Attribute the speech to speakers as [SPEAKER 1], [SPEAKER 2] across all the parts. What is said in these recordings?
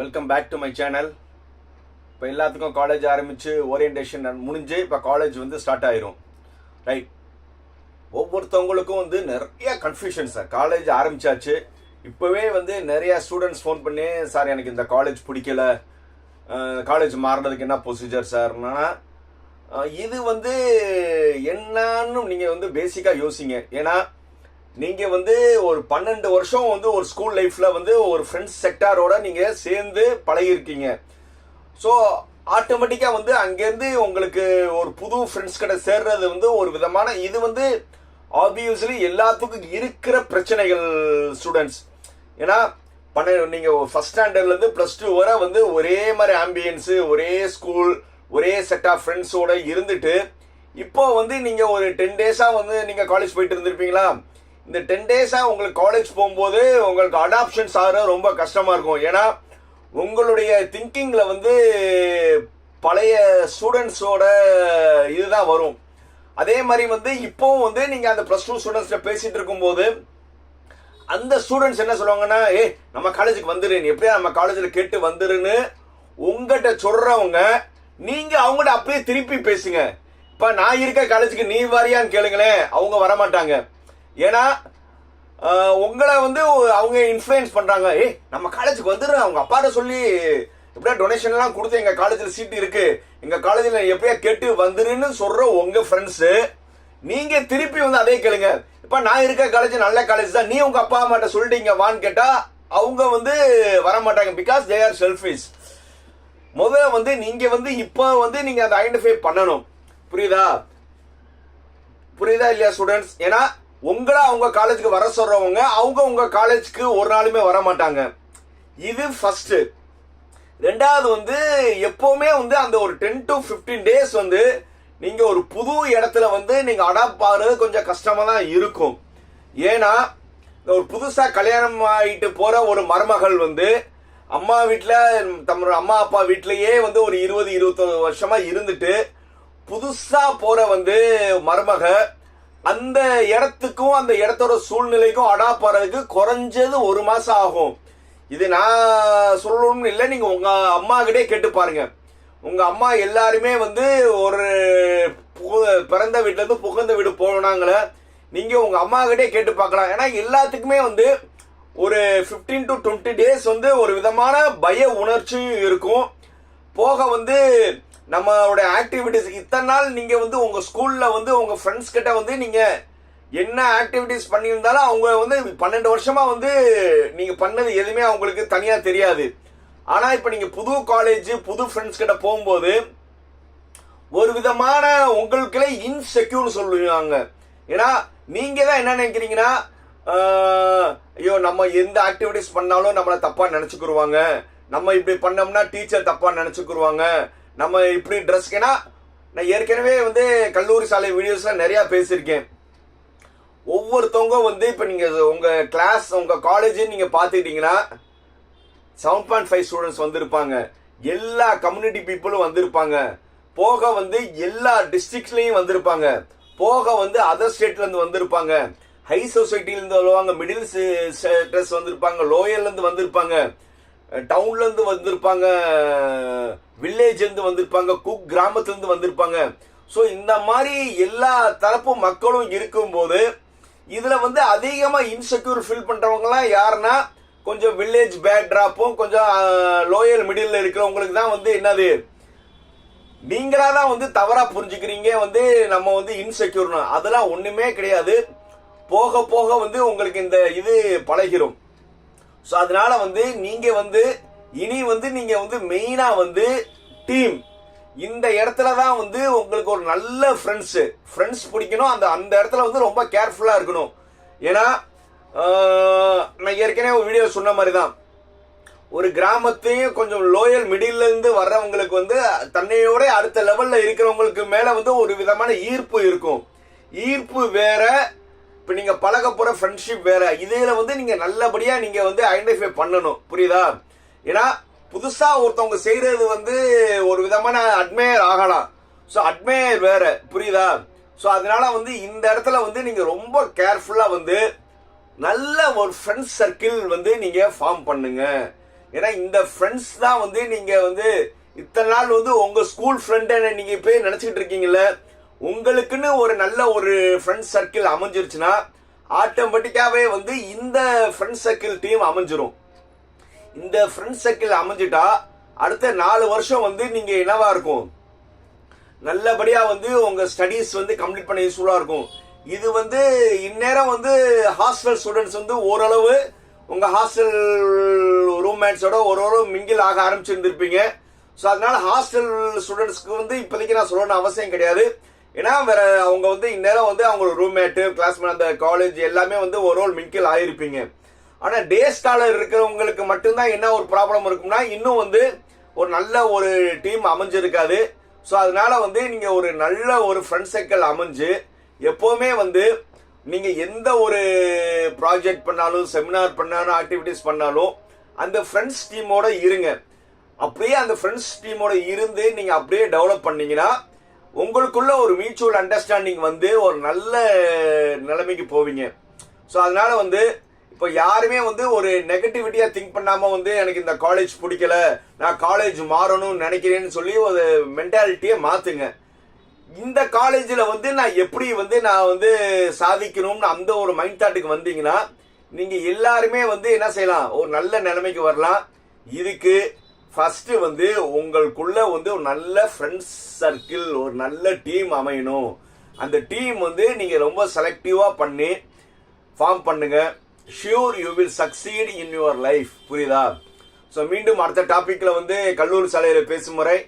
[SPEAKER 1] Welcome back to my channel இப்போ எல்லாத்துக்கும் college ஆரம்பித்து ஓரியன்டேஷன் முடிஞ்சு இப்போ காலேஜ் வந்து ஸ்டார்ட் ஆயிரும். ரைட் ஒவ்வொருத்தவங்களுக்கும் வந்து நிறைய கன்ஃபியூஷன் சார் காலேஜ் ஆரம்பிச்சாச்சு. இப்போவே வந்து நிறைய ஸ்டூடெண்ட்ஸ் ஃபோன் பண்ணி சார் எனக்கு இந்த காலேஜ் பிடிக்கல. காலேஜ் மாறுறதுக்கு என்ன ப்ரொசீஜர் சார்னா இது வந்து என்னன்னு நீங்கள் வந்து பேசிக்காக யோசிங்க. ஏன்னா நீங்கள் வந்து ஒரு பன்னெண்டு வருஷம் வந்து ஒரு ஸ்கூல் லைஃப்பில் வந்து ஒரு ஃப்ரெண்ட்ஸ் செக்டாரோட நீங்கள் சேர்ந்து பழகிருக்கீங்க ஸோ ஆட்டோமேட்டிக்காக வந்து அங்கேருந்து உங்களுக்கு ஒரு புது ஃப்ரெண்ட்ஸ் கிட்ட சேர்றது வந்து ஒரு விதமான இது வந்து ஆப்வியஸ்லி எல்லாத்துக்கும் இருக்கிற பிரச்சனைகள் ஸ்டூடெண்ட்ஸ் ஏன்னா பண்ண நீங்கள் ஃபஸ்ட் ஸ்டாண்டர்ட்லேருந்து ப்ளஸ் டூ வரை வந்து ஒரே மாதிரி ஆம்பியன்ஸு ஒரே ஸ்கூல் ஒரே செட் ஆஃப் ஃப்ரெண்ட்ஸோடு இருந்துட்டு இப்போ வந்து நீங்கள் ஒரு டென் டேஸாக வந்து நீங்கள் காலேஜ் போயிட்டு இருந்திருப்பீங்களா? இந்த டென் டேஸாக உங்களுக்கு காலேஜ் போகும்போது உங்களுக்கு அடாப்ஷன்ஸ் ஆகிற ரொம்ப கஷ்டமாக இருக்கும். ஏன்னா உங்களுடைய திங்கிங்கில் வந்து பழைய ஸ்டூடெண்ட்ஸோட இதுதான் வரும். அதே மாதிரி வந்து இப்போவும் வந்து நீங்கள் அந்த ப்ளஸ் டூ ஸ்டூடெண்ட்ஸில் பேசிகிட்டு இருக்கும்போது அந்த ஸ்டூடெண்ட்ஸ் என்ன சொல்லுவாங்கன்னா ஏ நம்ம காலேஜுக்கு வந்துரு. நீ எப்படியா நம்ம காலேஜில் கேட்டு வந்துருன்னு உங்கள்கிட்ட சொல்கிறவங்க நீங்கள் அவங்கள்ட்ட அப்படியே திருப்பி பேசுங்க. இப்போ நான் இருக்க காலேஜுக்கு நீ வரியான்னு கேளுங்களேன். அவங்க வரமாட்டாங்க. ஏன்னா உங்களை வந்து அவங்க இன்ஃப்ளூயன்ஸ் பண்ணுறாங்க ஏய் நம்ம காலேஜுக்கு வந்துடுறேன். அவங்க அப்பாட்ட சொல்லி எப்படியா டொனேஷன்லாம் கொடுத்து எங்கள் காலேஜில் சீட் இருக்குது எங்கள் காலேஜில் எப்படியா கேட்டு வந்துருன்னு சொல்கிற உங்கள் ஃப்ரெண்ட்ஸு நீங்கள் திருப்பி வந்து அதே கேளுங்க. இப்போ நான் இருக்க காலேஜ் நல்ல காலேஜ் தான். நீ உங்கள் அப்பா அம்மாட்ட சொல்லிட்டீங்க வான்னு கேட்டால் அவங்க வந்து வர மாட்டாங்க பிகாஸ் தே ஆர் செல்ஃபிஷ் முதல்ல வந்து நீங்கள் வந்து இப்போ வந்து நீங்கள் அதை ஐடென்டிஃபை பண்ணணும். புரியுதா? புரியுதா இல்லையா ஸ்டூடெண்ட்ஸ் ஏன்னா உங்களை அவங்க காலேஜுக்கு வர சொல்றவங்க அவங்க உங்க காலேஜுக்கு ஒரு நாளுமே வர மாட்டாங்க இது ஃபர்ஸ்ட் ரெண்டாவது வந்து எப்போவுமே வந்து அந்த ஒரு டென் டு 15 டேஸ் வந்து நீங்க ஒரு புது இடத்துல வந்து நீங்க அடாப்ட் ஆகுறது கொஞ்சம் கஷ்டமா தான் இருக்கும். ஏன்னா ஒரு புதுசா கல்யாணம் ஆகிட்டு போற ஒரு மருமகள் வந்து அம்மா வீட்டில் தம்மோட அம்மா அப்பா வீட்லயே வந்து ஒரு இருபது இருபத்தொரு வருஷமா இருந்துட்டு புதுசா போற வந்து மருமகள் அந்த இடத்துக்கும் அந்த இடத்தோட சூழ்நிலைக்கும் அடாப்ட் ஆகிறதுக்கு குறைஞ்சது ஒரு மாதம் ஆகும். இது நான் சொல்லணும்னு இல்லை நீங்கள் உங்கள் அம்மா கிட்டே கேட்டு பாருங்க. உங்கள் அம்மா எல்லாருமே வந்து ஒரு பு- பிறந்த வீட்டிலேருந்து இருந்து புகுந்த வீடு போனாங்களே நீங்கள் உங்கள் அம்மா கிட்டே கேட்டு பார்க்கலாம். ஏன்னா எல்லாத்துக்குமே வந்து ஒரு 15 டு டுவெண்ட்டி டேஸ் வந்து ஒரு விதமான பய உணர்ச்சியும் இருக்கும். போக வந்து நம்மளோட ஆக்டிவிட்டிஸ் இத்தனை நாள் நீங்க வந்து உங்க ஸ்கூல்ல வந்து உங்க ஃப்ரெண்ட்ஸ் கிட்ட வந்து நீங்க என்ன ஆக்டிவிட்டிஸ் பண்ணியிருந்தாலும் அவங்க வந்து பன்னெண்டு வருஷமா வந்து நீங்க பண்ணது எதுவுமே அவங்களுக்கு தனியா தெரியாது. ஆனா இப்ப நீங்க புது காலேஜ் புது ஃப்ரெண்ட்ஸ் கிட்ட போகும்போது ஒரு விதமான உங்களுக்குள்ளே இன்செக்யூர் சொல்லுவாங்க. ஏன்னா நீங்க தான் என்ன நினைக்கிறீங்கன்னா ஐயோ நம்ம எந்த ஆக்டிவிட்டிஸ் பண்ணாலும் நம்மளை தப்பா நினைச்சுக்குருவாங்க. நம்ம இப்படி பண்ணோம்னா டீச்சர் தப்பா நினைச்சுக்குருவாங்க. நம்ம இப்படி ட்ரெஸ் ஏன்னா நான் ஏற்கனவே வந்து கல்லூரி சாலை வீடியோஸில் நிறையா பேசியிருக்கேன். ஒவ்வொருத்தவங்க வந்து இப்போ நீங்கள் உங்கள் கிளாஸ் உங்கள் காலேஜ் நீங்கள் பார்த்துக்கிட்டிங்கன்னா செவன் பாயிண்ட் ஃபைவ் ஸ்டூடெண்ட்ஸ் வந்திருப்பாங்க. எல்லா கம்யூனிட்டி பீப்புளும் வந்திருப்பாங்க. போக வந்து எல்லா டிஸ்ட்ரிக்ட்லேயும் வந்திருப்பாங்க. போக வந்து அதர் ஸ்டேட்லேருந்து வந்திருப்பாங்க. ஹை சொசைட்டிலேருந்து வருவாங்க. மிடில் ட்ரெஸ் வந்திருப்பாங்க. லோயர்லேருந்து வந்திருப்பாங்க. டவுன்ல இருந்து வந்திருப்பாங்க வில்லேஜ் இருந்து வந்திருப்பாங்க குக் கிராமத்துல இருந்து வந்திருப்பாங்க. ஸோ இந்த மாதிரி எல்லா தரப்பு மக்களும் இருக்கும்போது இதுல வந்து அதிகமா இன்செக்யூர் ஃபீல் பண்றவங்கலாம் யாருன்னா கொஞ்சம் வில்லேஜ் பேக் கொஞ்சம் லோயல் மிடில் இருக்கிறவங்களுக்கு தான் வந்து என்னது நீங்களா தான் வந்து தவறா புரிஞ்சுக்கிறீங்க வந்து நம்ம வந்து இன்செக்யூர்னு அதெல்லாம் ஒண்ணுமே கிடையாது. போக போக வந்து உங்களுக்கு இந்த இது பழகிரும். ஸோ அதனால வந்து நீங்க வந்து இனி வந்து நீங்க வந்து மெயினா வந்து டீம் இந்த இடத்துல தான் வந்து உங்களுக்கு ஒரு நல்ல ஃப்ரெண்ட்ஸ் ஃப்ரெண்ட்ஸ் பிடிக்கணும். அந்த அந்த இடத்துல வந்து ரொம்ப கேர்ஃபுல்லா இருக்கணும். ஏன்னா நான் ஏற்கனவே ஒரு வீடியோ சொன்ன மாதிரி தான் ஒரு கிராமத்தையும் கொஞ்சம் லோயல் மிடில்லேருந்து வர்றவங்களுக்கு வந்து தன்னையோட அடுத்த லெவல்ல இருக்கிறவங்களுக்கு மேல வந்து ஒரு விதமான ஈர்ப்பு இருக்கும். ஈர்ப்பு வேற இப்போ நீங்கள் பழக போகிற ஃப்ரெண்ட்ஷிப் வேற. இதில் வந்து நீங்கள் நல்லபடியாக நீங்கள் வந்து ஐடென்டிஃபை பண்ணணும். புரியுதா? ஏன்னா புதுசாக ஒருத்தவங்க செய்கிறது வந்து ஒரு விதமான அட்மையர் ஆகலாம். ஸோ அட்மையர் வேற. புரியுதா? ஸோ அதனால வந்து இந்த இடத்துல வந்து நீங்கள் ரொம்ப கேர்ஃபுல்லாக வந்து நல்ல ஒரு ஃப்ரெண்ட்ஸ் சர்க்கிள் வந்து நீங்கள் ஃபார்ம் பண்ணுங்க. ஏன்னா இந்த ஃப்ரெண்ட்ஸ் தான் வந்து நீங்கள் வந்து இத்தனை நாள் வந்து உங்கள் ஸ்கூல் ஃப்ரெண்டை நீங்கள் போய் நினச்சிக்கிட்டு இருக்கீங்களே உங்களுக்குன்னு ஒரு நல்ல ஒரு ஃப்ரெண்ட்ஸ் சர்க்கிள் அமைஞ்சிருச்சுன்னா ஆட்டோமேட்டிக்காவே வந்து இந்த ஃப்ரெண்ட்ஸ் சர்க்கிள் டீம் அமைஞ்சிரும். இந்த ஃப்ரெண்ட்ஸ் சர்க்கிள் அமைஞ்சிட்டா அடுத்த நாலு வருஷம் வந்து நீங்க என்னவா இருக்கும்? நல்லபடியா வந்து உங்க ஸ்டடீஸ் வந்து கம்ப்ளீட் பண்ண யூஸ்ஃபுல்லாக இருக்கும். இது வந்து இந்நேரம் வந்து ஹாஸ்டல் ஸ்டூடெண்ட்ஸ் வந்து ஓரளவு உங்க ஹாஸ்டல் ரூம்மேட்ஸோட ஓரளவு மிங்கில் ஆக ஆரம்பிச்சிருந்திருப்பீங்க. ஸோ அதனால ஹாஸ்டல் ஸ்டூடெண்ட்ஸ்க்கு வந்து இப்போதைக்கு நான் சொல்லணும்னு அவசியம் கிடையாது. ஏன்னா வேற அவங்க வந்து இந்நேரம் வந்து அவங்களோட ரூம்மேட்டு கிளாஸ்மேட் அந்த காலேஜ் எல்லாமே வந்து ஒரு ஓரளவு மின்கில் ஆயிருப்பீங்க. ஆனால் டே ஸ்காலர் இருக்கிறவங்களுக்கு மட்டும்தான் என்ன ஒரு ப்ராப்ளம் இருக்கும்னா இன்னும் வந்து ஒரு நல்ல ஒரு டீம் அமைஞ்சிருக்காது. ஸோ அதனால வந்து நீங்கள் ஒரு நல்ல ஒரு ஃப்ரெண்ட் சர்க்கிள் அமைஞ்சு எப்போவுமே வந்து நீங்கள் எந்த ஒரு ப்ராஜெக்ட் பண்ணாலும் செமினார் பண்ணாலும் ஆக்டிவிட்டிஸ் பண்ணாலும் அந்த ஃப்ரெண்ட்ஸ் டீமோட இருங்க. அப்படியே அந்த ஃப்ரெண்ட்ஸ் டீமோட இருந்து நீங்கள் அப்படியே டெவலப் பண்ணீங்கன்னா உங்களுக்குள்ள ஒரு மியூச்சுவல் அண்டர்ஸ்டாண்டிங் வந்து ஒரு நல்ல நிலைமைக்கு போவீங்க. ஸோ அதனால வந்து இப்போ யாருமே வந்து ஒரு நெகட்டிவிட்டியாக திங்க் பண்ணாமல் வந்து எனக்கு இந்த காலேஜ் பிடிக்கல நான் காலேஜ் மாறணும்னு நினைக்கிறேன்னு சொல்லி ஒரு மென்டாலிட்டியை மாற்றுங்க இந்த காலேஜில் வந்து நான் எப்படி வந்து நான் வந்து சாதிக்கணும்னு அந்த ஒரு மைண்ட் தாட்டுக்கு வந்தீங்கன்னா நீங்கள் எல்லாருமே வந்து என்ன செய்யலாம்? ஒரு நல்ல நிலைமைக்கு வரலாம். இதுக்கு ஃபர்ஸ்ட் வந்து உங்களுக்குள்ள வந்து ஒரு நல்ல ஃப்ரெண்ட்ஸ் சர்க்கிள் ஒரு நல்ல டீம் அமையணும். அந்த டீம் வந்து நீங்க ரொம்ப செலக்டிவா பண்ணி ஃபார்ம் பண்ணுங்க. Sure you will succeed in your life புரியுதா? ஸோ மீண்டும் அடுத்த டாப்பிக்கில் வந்து கல்லூரி சாலையில் பேசும் முறை.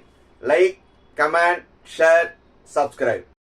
[SPEAKER 1] Like comment share subscribe